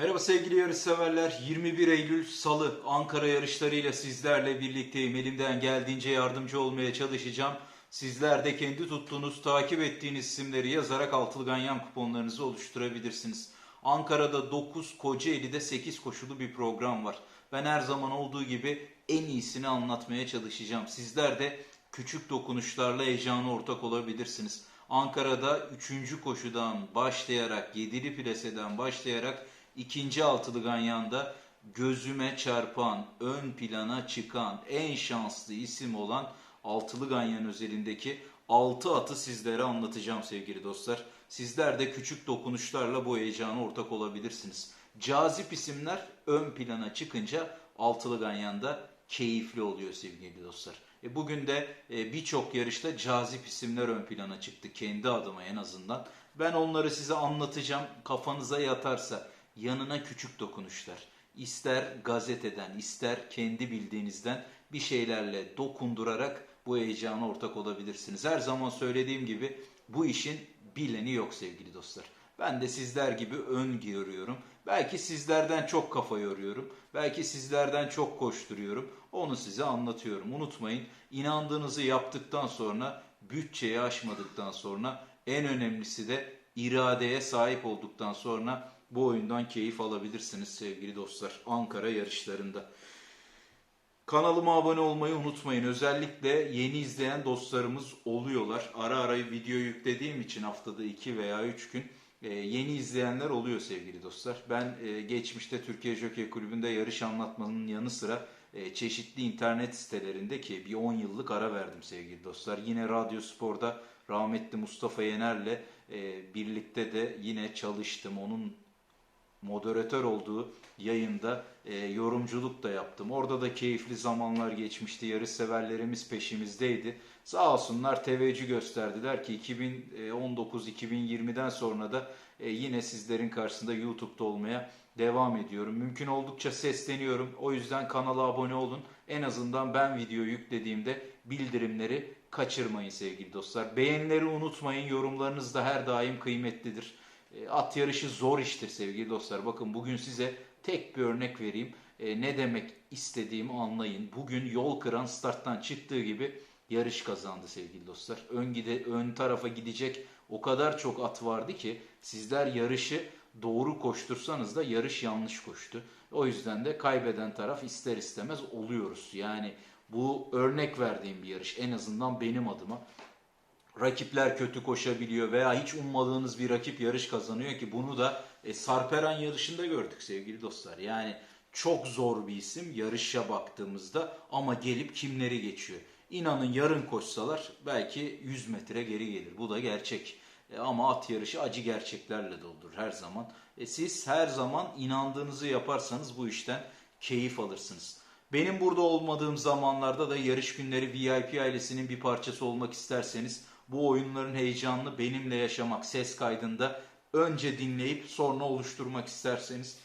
Merhaba sevgili yarışseverler. 21 Eylül Salı Ankara yarışlarıyla sizlerle birlikteyim. Elimden geldiğince yardımcı olmaya çalışacağım. Sizler de kendi tuttuğunuz, takip ettiğiniz isimleri yazarak altılı ganyan kuponlarınızı oluşturabilirsiniz. Ankara'da 9, Kocaeli'de 8 koşulu bir program var. Ben her zaman olduğu gibi en iyisini anlatmaya çalışacağım. Sizler de küçük dokunuşlarla heyecana ortak olabilirsiniz. Ankara'da 3. koşudan başlayarak, 7'li plaseden başlayarak ikinci altılı ganyanda gözüme çarpan, ön plana çıkan, en şanslı isim olan altılı ganyan özelindeki 6 atı sizlere anlatacağım sevgili dostlar. Sizler de küçük dokunuşlarla bu heyecana ortak olabilirsiniz. Cazip isimler ön plana çıkınca altılı ganyanda keyifli oluyor sevgili dostlar. E bugün de e, birçok yarışta cazip isimler ön plana çıktı kendi adıma en azından. Ben onları size anlatacağım. Kafanıza yatarsa yanına küçük dokunuşlar. İster gazeteden, ister kendi bildiğinizden bir şeylerle dokundurarak bu heyecana ortak olabilirsiniz. Her zaman söylediğim gibi bu işin bileni yok sevgili dostlar. Ben de sizler gibi ön görüyorum. Belki sizlerden çok kafa yoruyorum. Belki sizlerden çok koşturuyorum. Onu size anlatıyorum. Unutmayın inandığınızı yaptıktan sonra bütçeyi aşmadıktan sonra en önemlisi de iradeye sahip olduktan sonra bu oyundan keyif alabilirsiniz sevgili dostlar. Ankara yarışlarında. Kanalıma abone olmayı unutmayın. Özellikle yeni izleyen dostlarımız oluyorlar. Ara ara video yüklediğim için haftada 2 veya 3 gün e, yeni izleyenler oluyor sevgili dostlar. Ben e, geçmişte Türkiye Jockey Kulübü'nde yarış anlatmanın yanı sıra e, çeşitli internet sitelerinde ki bir 10 yıllık ara verdim sevgili dostlar. Yine Radyo Spor'da rahmetli Mustafa Yener'le birlikte de yine çalıştım. Onun moderatör olduğu yayında e, yorumculuk da yaptım. Orada da keyifli zamanlar geçmişti. Yarış severlerimiz peşimizdeydi. Sağ olsunlar teveccüh gösterdiler ki 2019-2020'den sonra da e, yine sizlerin karşısında YouTube'da olmaya devam ediyorum. Mümkün oldukça sesleniyorum. O yüzden kanala abone olun. En azından ben video yüklediğimde bildirimleri kaçırmayın sevgili dostlar. Beğenileri unutmayın. Yorumlarınız da her daim kıymetlidir. E, At yarışı zor iştir sevgili dostlar. Bakın bugün size tek bir örnek vereyim. E, ne demek istediğimi anlayın. Bugün yol kıran starttan çıktığı gibi yarış kazandı sevgili dostlar. Ön gide ön tarafa gidecek o kadar çok at vardı ki sizler yarışı doğru koştursanız da yarış yanlış koştu. O yüzden de kaybeden taraf ister istemez oluyoruz. Yani bu örnek verdiğim bir yarış en azından benim adıma rakipler kötü koşabiliyor veya hiç ummadığınız bir rakip yarış kazanıyor ki bunu da e, Sarperan yarışında gördük sevgili dostlar. Yani çok zor bir isim yarışa baktığımızda ama gelip kimleri geçiyor. İnanın yarın koşsalar belki 100 metre geri gelir. Bu da gerçek. E, ama at yarışı acı gerçeklerle doldur her zaman. E, siz her zaman inandığınızı yaparsanız bu işten keyif alırsınız. Benim burada olmadığım zamanlarda da yarış günleri VIP ailesinin bir parçası olmak isterseniz bu oyunların heyecanını benimle yaşamak ses kaydında önce dinleyip sonra oluşturmak isterseniz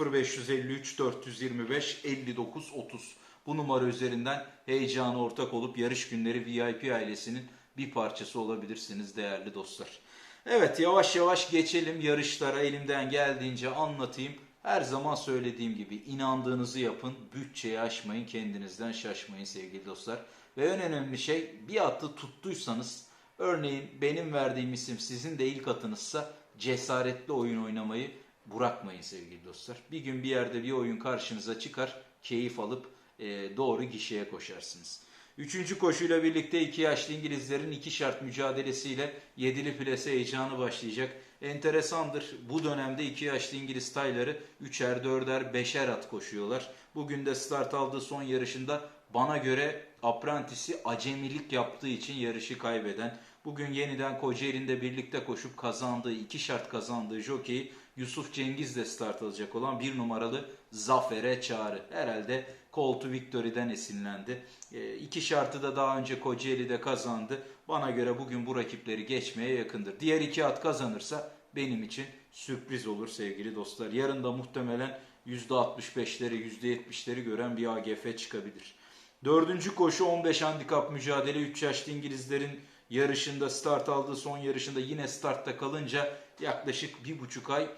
0553 425 59 30 bu numara üzerinden heyecana ortak olup yarış günleri VIP ailesinin bir parçası olabilirsiniz değerli dostlar. Evet yavaş yavaş geçelim yarışlara elimden geldiğince anlatayım. Her zaman söylediğim gibi inandığınızı yapın, bütçeyi aşmayın, kendinizden şaşmayın sevgili dostlar. Ve en önemli şey bir atı tuttuysanız, örneğin benim verdiğim isim sizin de ilk atınızsa cesaretli oyun oynamayı bırakmayın sevgili dostlar. Bir gün bir yerde bir oyun karşınıza çıkar, keyif alıp e, doğru gişeye koşarsınız. Üçüncü koşuyla birlikte iki yaşlı İngilizlerin iki şart mücadelesiyle yedili plase heyecanı başlayacak. Enteresandır. Bu dönemde iki yaşlı İngiliz tayları üçer, dörder, beşer at koşuyorlar. Bugün de start aldığı son yarışında bana göre aprantisi acemilik yaptığı için yarışı kaybeden, bugün yeniden Kocaeli'nde birlikte koşup kazandığı, iki şart kazandığı jockey Yusuf Cengiz de start alacak olan bir numaralı Zafer'e çağrı. Herhalde Call to Victory'den esinlendi. E, iki şartı da daha önce Kocaeli'de kazandı. Bana göre bugün bu rakipleri geçmeye yakındır. Diğer iki at kazanırsa benim için sürpriz olur sevgili dostlar. Yarın da muhtemelen %65'leri %70'leri gören bir AGF çıkabilir. Dördüncü koşu 15 handikap mücadele 3 yaşlı İngilizlerin yarışında start aldığı son yarışında yine startta kalınca yaklaşık bir buçuk ay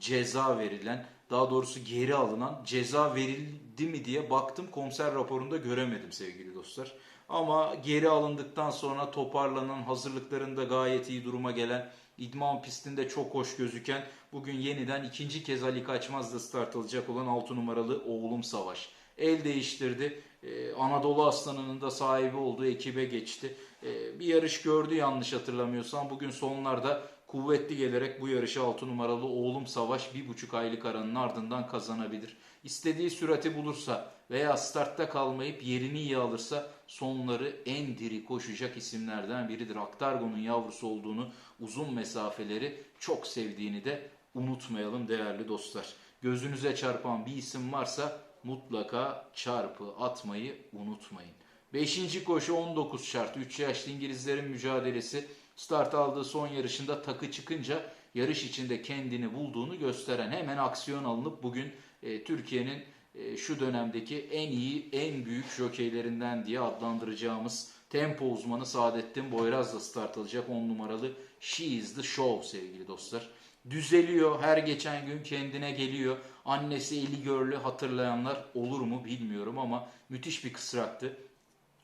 ceza verilen daha doğrusu geri alınan ceza verildi mi diye baktım komiser raporunda göremedim sevgili dostlar. Ama geri alındıktan sonra toparlanan hazırlıklarında gayet iyi duruma gelen idman pistinde çok hoş gözüken bugün yeniden ikinci kez Ali Kaçmaz'da start alacak olan 6 numaralı Oğlum Savaş. El değiştirdi. Ee, Anadolu Aslanı'nın da sahibi olduğu ekibe geçti. Ee, bir yarış gördü yanlış hatırlamıyorsam. Bugün sonlarda kuvvetli gelerek bu yarışı 6 numaralı Oğlum Savaş bir buçuk aylık aranın ardından kazanabilir. İstediği sürati bulursa veya startta kalmayıp yerini iyi alırsa sonları en diri koşacak isimlerden biridir. Aktargo'nun yavrusu olduğunu, uzun mesafeleri çok sevdiğini de unutmayalım değerli dostlar. Gözünüze çarpan bir isim varsa mutlaka çarpı atmayı unutmayın. Beşinci koşu 19 şart. 3 yaşlı İngilizlerin mücadelesi start aldığı son yarışında takı çıkınca yarış içinde kendini bulduğunu gösteren hemen aksiyon alınıp bugün e, Türkiye'nin e, şu dönemdeki en iyi, en büyük jokeylerinden diye adlandıracağımız tempo uzmanı Saadettin Boyraz da start alacak 10 numaralı She is the Show sevgili dostlar. Düzeliyor, her geçen gün kendine geliyor. Annesi Eli Görlü hatırlayanlar olur mu bilmiyorum ama müthiş bir kısraktı.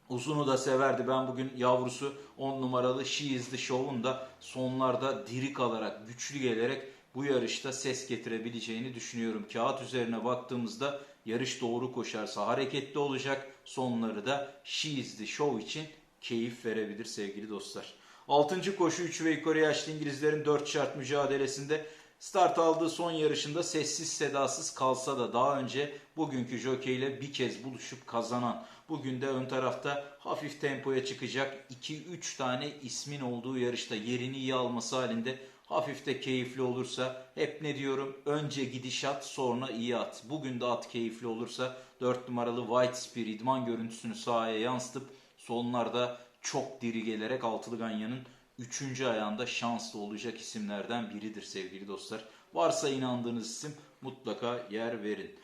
Uzunu da severdi. Ben bugün yavrusu 10 numaralı She is the Show'un da sonlarda diri kalarak, güçlü gelerek bu yarışta ses getirebileceğini düşünüyorum. Kağıt üzerine baktığımızda yarış doğru koşarsa hareketli olacak. Sonları da She is the Show için keyif verebilir sevgili dostlar. 6. koşu 3 ve yukarı yaşlı İngilizlerin 4 şart mücadelesinde start aldığı son yarışında sessiz sedasız kalsa da daha önce bugünkü jockey ile bir kez buluşup kazanan bugün de ön tarafta hafif tempoya çıkacak 2-3 tane ismin olduğu yarışta yerini iyi alması halinde hafif de keyifli olursa hep ne diyorum önce gidişat sonra iyi at. Bugün de at keyifli olursa 4 numaralı White Spear idman görüntüsünü sahaya yansıtıp sonlarda çok diri gelerek Altılı Ganyan'ın 3. ayağında şanslı olacak isimlerden biridir sevgili dostlar. Varsa inandığınız isim mutlaka yer verin.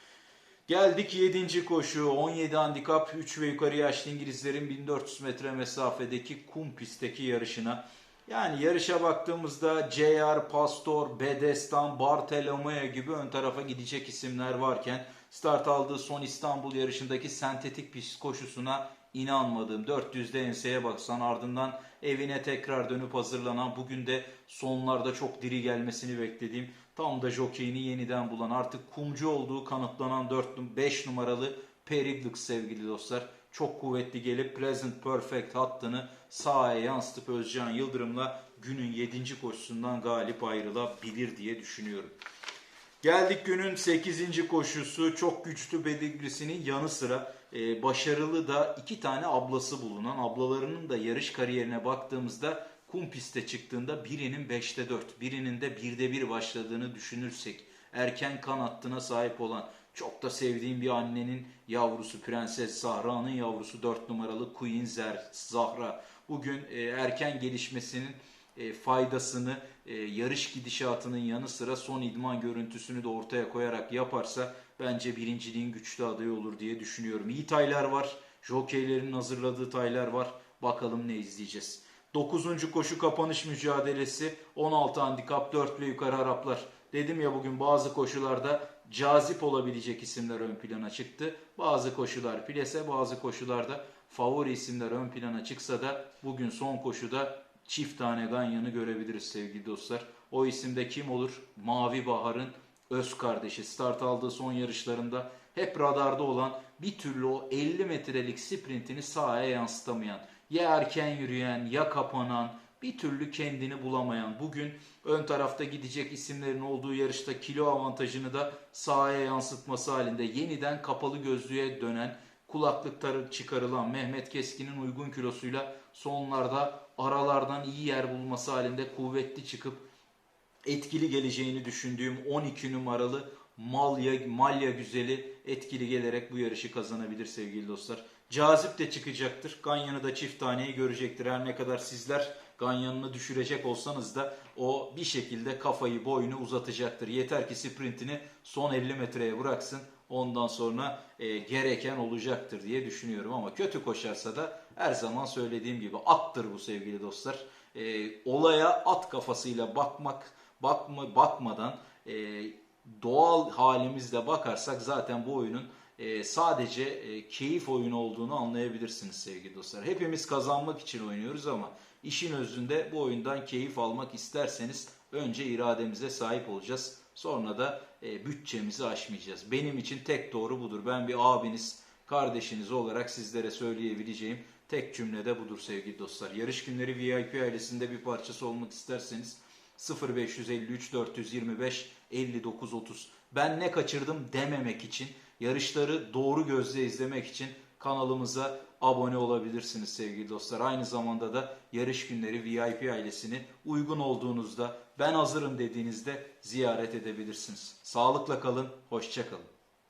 Geldik 7. koşu 17 handikap 3 ve yukarı yaşlı İngilizlerin 1400 metre mesafedeki kum pistteki yarışına. Yani yarışa baktığımızda JR, Pastor, Bedestan, Bartolomeo gibi ön tarafa gidecek isimler varken start aldığı son İstanbul yarışındaki sentetik pist koşusuna inanmadığım 400'de enseye baksan ardından evine tekrar dönüp hazırlanan bugün de sonlarda çok diri gelmesini beklediğim tam da jokeyini yeniden bulan artık kumcu olduğu kanıtlanan 4 5 numaralı Periglix sevgili dostlar. Çok kuvvetli gelip Pleasant Perfect hattını sahaya yansıtıp Özcan Yıldırım'la günün 7. koşusundan galip ayrılabilir diye düşünüyorum. Geldik günün 8. koşusu. Çok güçlü Bedigrisinin yanı sıra e, başarılı da iki tane ablası bulunan ablalarının da yarış kariyerine baktığımızda kum piste çıktığında birinin 5'te 4, birinin de 1'de 1 başladığını düşünürsek erken kan hattına sahip olan çok da sevdiğim bir annenin yavrusu Prenses Zahra'nın yavrusu 4 numaralı Queen Zer Zahra. Bugün e, erken gelişmesinin e, faydasını e, yarış gidişatının yanı sıra son idman görüntüsünü de ortaya koyarak yaparsa bence birinciliğin güçlü adayı olur diye düşünüyorum. İyi taylar var. Jokeylerin hazırladığı taylar var. Bakalım ne izleyeceğiz. 9. koşu kapanış mücadelesi 16 handikap 4 ve yukarı Araplar. Dedim ya bugün bazı koşularda cazip olabilecek isimler ön plana çıktı. Bazı koşular plese bazı koşularda favori isimler ön plana çıksa da bugün son koşuda çift tane ganyanı görebiliriz sevgili dostlar. O isimde kim olur? Mavi Bahar'ın öz kardeşi. Start aldığı son yarışlarında hep radarda olan bir türlü o 50 metrelik sprintini sahaya yansıtamayan, ya erken yürüyen ya kapanan, bir türlü kendini bulamayan, bugün ön tarafta gidecek isimlerin olduğu yarışta kilo avantajını da sahaya yansıtması halinde yeniden kapalı gözlüğe dönen, kulaklıkları çıkarılan Mehmet Keskin'in uygun kilosuyla sonlarda aralardan iyi yer bulması halinde kuvvetli çıkıp etkili geleceğini düşündüğüm 12 numaralı Malya, Malya güzeli etkili gelerek bu yarışı kazanabilir sevgili dostlar. Cazip de çıkacaktır. Ganyan'ı da çift taneyi görecektir. Her ne kadar sizler Ganyan'ını düşürecek olsanız da o bir şekilde kafayı boyunu uzatacaktır. Yeter ki sprintini son 50 metreye bıraksın. Ondan sonra e, gereken olacaktır diye düşünüyorum. Ama kötü koşarsa da her zaman söylediğim gibi attır bu sevgili dostlar. E, olaya at kafasıyla bakmak bakma, bakmadan e, doğal halimizle bakarsak zaten bu oyunun e, sadece e, keyif oyunu olduğunu anlayabilirsiniz sevgili dostlar. Hepimiz kazanmak için oynuyoruz ama işin özünde bu oyundan keyif almak isterseniz önce irademize sahip olacağız. Sonra da e, bütçemizi aşmayacağız. Benim için tek doğru budur. Ben bir abiniz, kardeşiniz olarak sizlere söyleyebileceğim tek cümlede budur sevgili dostlar. Yarış günleri VIP ailesinde bir parçası olmak isterseniz 0553 425 59 30. Ben ne kaçırdım dememek için, yarışları doğru gözle izlemek için kanalımıza abone olabilirsiniz sevgili dostlar. Aynı zamanda da yarış günleri VIP ailesini uygun olduğunuzda ben hazırım dediğinizde ziyaret edebilirsiniz. Sağlıkla kalın, hoşça kalın.